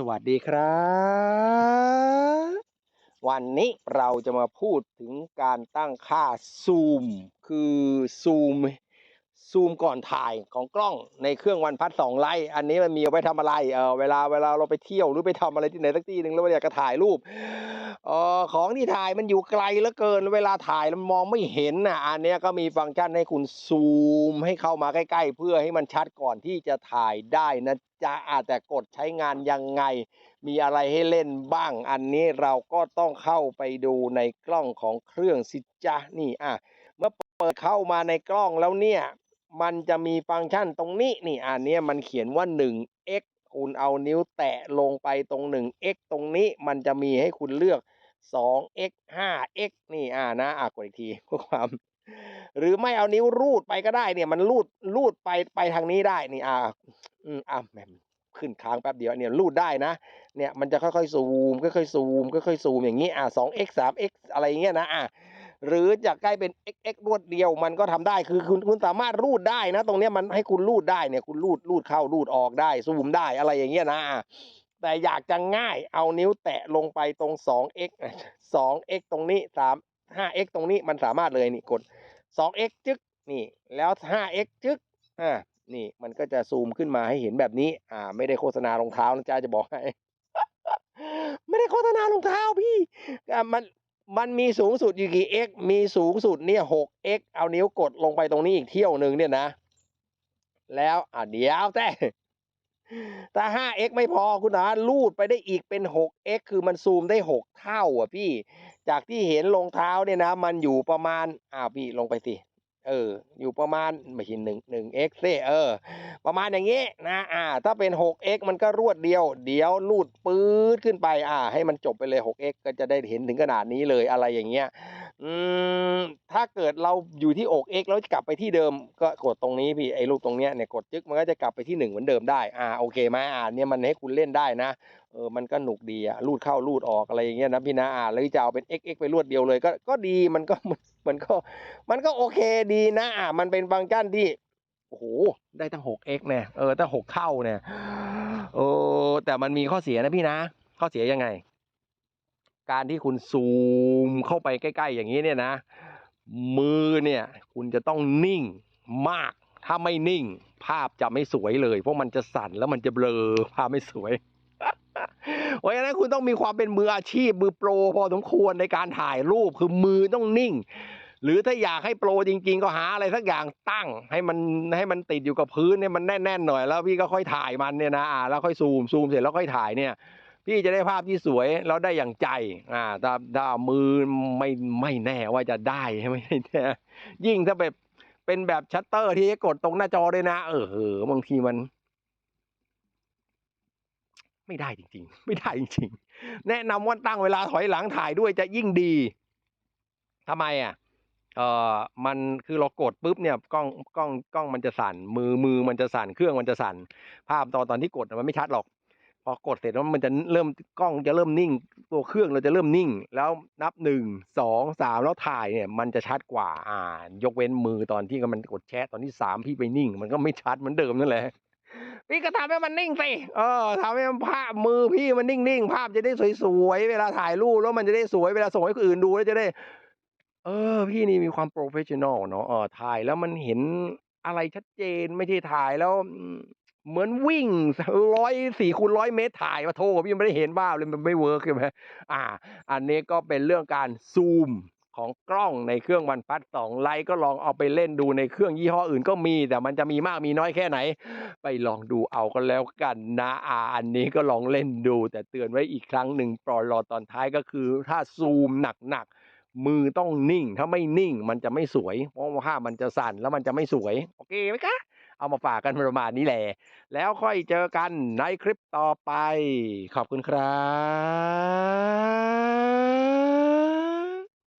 สวัสดีครับ วันนี้เราจะมาพูดถึงการตั้งค่าซูม คือซูม ซูมก่อนถ่ายของกล้องในเครื่องวันพัดสองไลท์อันนี้มันมีเอาไปทำอะไรเออเวลาเวลาเราไปเที่ยวหรือไปทำอะไรที่ไหนสักที่หนึ่งแล้วเราอยากจะถ่ายรูปเออของที่ถ่ายมันอยู่ไกลเหลือเกิน เวลาถ่ายมันมองไม่เห็นน่ะอันเนี้ยก็มีฟังก์ชันให้คุณซูมให้เข้ามาใกล้ ๆ เพื่อให้มันชัดก่อนที่จะถ่ายได้นะจ๊ะอาแต่กดใช้งานยังไง มีอะไรให้เล่นบ้าง อันนี้เราก็ต้องเข้าไปดูในกล้องของเครื่องสิจ๊ะนี่อะเมื่อเปิดเข้ามาในกล้องแล้วเนี่ย มันจะมีฟังก์ชันตรงนี้นี่อันนี้มันเขียนว่า 1x คุณเอานิ้วแตะลงไปตรง 1x ตรงนี้มันจะมีให้คุณเลือก 2x 5x นี่อ่านะอะกดอีกทีเพื่อความ หรือไม่เอานิ้วรูดไปก็ได้เนี่ย มันรูดรูดไปไปทางนี้ได้นี่อ่าอืมอะแหมขึ้นค้างแป๊บเดียวเนี่ยรูดได้นะ เนี่ยมันจะค่อยๆซูมค่อยๆซูมค่อยๆซูมอย่างนี้อะ 2x 3x อะไรอย่างเงี้ยนะอะ หรือจะใกล้เป็น xx รวดเดียวมันก็ทำได้คือคุณคุณสามารถรูดได้นะ ตรงนี้มันให้คุณรูดได้เนี่ยคุณรูดรูดเข้ารูดออกได้ซูมได้อะไรอย่างเงี้ยนะแต่อยากจะง่ายเอานิ้วแตะลงไปตรง 2x อะ 2x ตรงนี้3 5x ตรงนี้มันสามารถเลยนี่กด 2x จึ๊กนี่แล้ว 5x จึ๊กอ่านี่มันก็จะซูมขึ้นมาให้เห็นแบบนี้ อ่า ไม่ได้โฆษณารองเท้านะจ๊ะจะบอกให้ ไม่ได้โฆษณารองเท้าพี่อะมัน มันมีสูงสุดอยู่กี่ x มีสูงสุดเนี่ย 6x เอานิ้วกดลงไปตรงนี้อีกเที่ยวหนึ่งเนี่ยนะ แล้วอะเดี๋ยวแต่ถ้า 5x ไม่พอคุณนะลูดไปได้อีกเป็น 6x คือมันซูมได้6เท่าอะพี่ จากที่เห็นรองเท้าเนี่ยนะ มันอยู่ประมาณอ้าวพี่ลงไปสิ เออ อยู่ประมาณไม่ใช่หนึ่งหนึ่ง x ซิเออ ประมาณอย่างนี้นะ อ่า ถ้าเป็น 6x มันก็รวดเดียว เดี๋ยวลูดปื๊ดขึ้นไป อ่า ให้มันจบไปเลย 6x ก็จะได้เห็นถึงขนาดนี้เลยอะไรอย่างเงี้ย อืม ถ้าเกิดเราอยู่ที่ 6x แล้วกลับไปที่เดิม ก็กดตรงนี้พี่ ไอ้ลูกตรงเนี้ยเนี่ยกดจึ๊กมันก็จะกลับไปที่หนึ่งเหมือนเดิมได้ อ่า โอเคไหมอ่า เนี่ยมันให้คุณเล่นได้นะเออ มันก็หนุกดีอะรูดเข้ารูดออกอะไรอย่างเงี้ยนะพี่นะอ่าแล้วจะเอาเป็น xx ไปรวดเดียวเลยก็ ก็ดี มันก็ มันก็มันก็โอเคดีนะอ่ามันเป็นฟังก์ชันที่โอ้โหได้ตั้ง 6x เนี่ยเออตั้ง 6 เท่าเนี่ยเออแต่มันมีข้อเสียนะพี่นะ ข้อเสียยังไง การที่คุณซูมเข้าไปใกล้ ๆ อย่างนี้เนี่ยนะ มือเนี่ย คุณจะต้องนิ่งมาก ถ้าไม่นิ่ง ภาพจะไม่สวยเลย เพราะมันจะสั่นแล้วมันจะเบลอภาพไม่สวย เพราะฉะนั้นคุณต้องมีความเป็นมืออาชีพมือโปรพอสมควรในการถ่ายรูปคือมือต้องนิ่ง หรือถ้าอยากให้โปรจริง ๆ ก็หาอะไรสักอย่างตั้ง ให้มันให้มันติดอยู่กับพื้นเนี่มันแน่นๆหน่อยแล้วพี่ก็ค่อยถ่ายมันเนี่ยนะอ่าแล้วค่อยซูมซูมเสร็จแล้วค่อยถ่ายเนี่ย พี่จะได้ภาพที่สวยแล้วได้อย่างใจอ่าถ้าถ้ามือไม่ไม่แน่ว่าจะได้ไม่แน่ยิ่งถ้าแบบเป็นแบบชัตเตอร์ที่กดตรงหน้าจอด้วยนะ เออเออบางทีมัน ไม่ได้จริง ๆ ไม่ได้จริง ๆ แนะนำว่าตั้งเวลาถอยหลังถ่ายด้วยจะยิ่งดีทำไมอะเออมันคือเรากดปุ๊บเนี่ยกล้องกล้องกล้องมันจะสั่น มือมือมันจะสั่นเครื่องมันจะสั่น ภาพตอนตอนที่กดมันไม่ชัดหรอก พอกดเสร็จแล้วมันจะเริ่มกล้องจะเริ่มนิ่ง ตัวเครื่องเราจะเริ่มนิ่ง แล้วนับหนึ่งสองสามแล้วถ่ายเนี่ยมันจะชัดกว่าอ่ายกเว้นมือตอนที่มันกดแชะตอนที่สามพี่ไปนิ่ง มันก็ไม่ชัดเหมือนเดิมนั่นแหละ พี่ก็ทำให้มันนิ่งสิเออทำให้มันภาพมือพี่มันนิ่งๆภาพจะได้สวยๆเวลาถ่ายรูปแล้วมันจะได้สวยเวลาส่งให้คนอื่นดูแล้วจะได้ เออ พี่นี่มีความโปรเฟชชั่นอลเนาะเออถ่ายแล้วมันเห็นอะไรชัดเจนไม่ใช่ถ่ายแล้วเหมือนวิ่งร้อยสี่คูณร้อยเมตรถ่ายมาโทพี่ไม่ได้เห็นบ้าพเลยมันไม่เวิร์กใช่ไหมอ่า อันนี้ก็เป็นเรื่องการซูม ของกล้องในเครื่องวันพัดสองไลท์ก็ลองเอาไปเล่นดูในเครื่องยี่ห้ออื่นก็มี แต่มันจะมีมากมีน้อยแค่ไหน ไปลองดูเอาก็แล้วกันนะอ่าอันนี้ก็ลองเล่นดู แต่เตือนไว้อีกครั้งหนึ่งปลอรอตอนท้ายก็คือ ถ้าซูมหนักๆมือต้องนิ่ง ถ้าไม่นิ่งมันจะไม่สวย เพราะว่าภาพมันจะสั่นแล้วมันจะไม่สวย โอเคไหมคะเอามาฝากกันประมาณนี้แหละ แล้วค่อยเจอกันในคลิปต่อไป ขอบคุณครับ